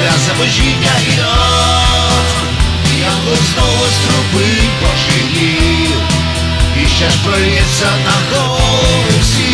біля запожіння і нас, Янгол знову струбить по І ще ж пролється на голову всі.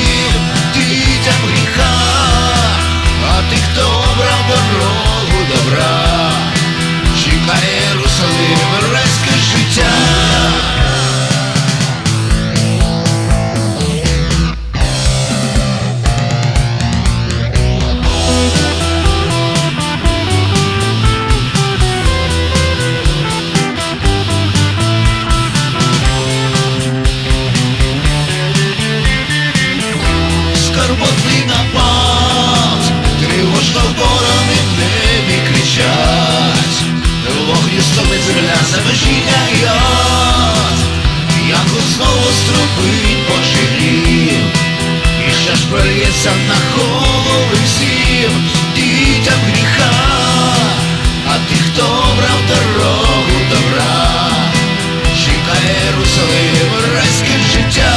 Здається, на голови всім дітям гріха, а тих, хто брав дорогу добра, чекає Русалим райським життям.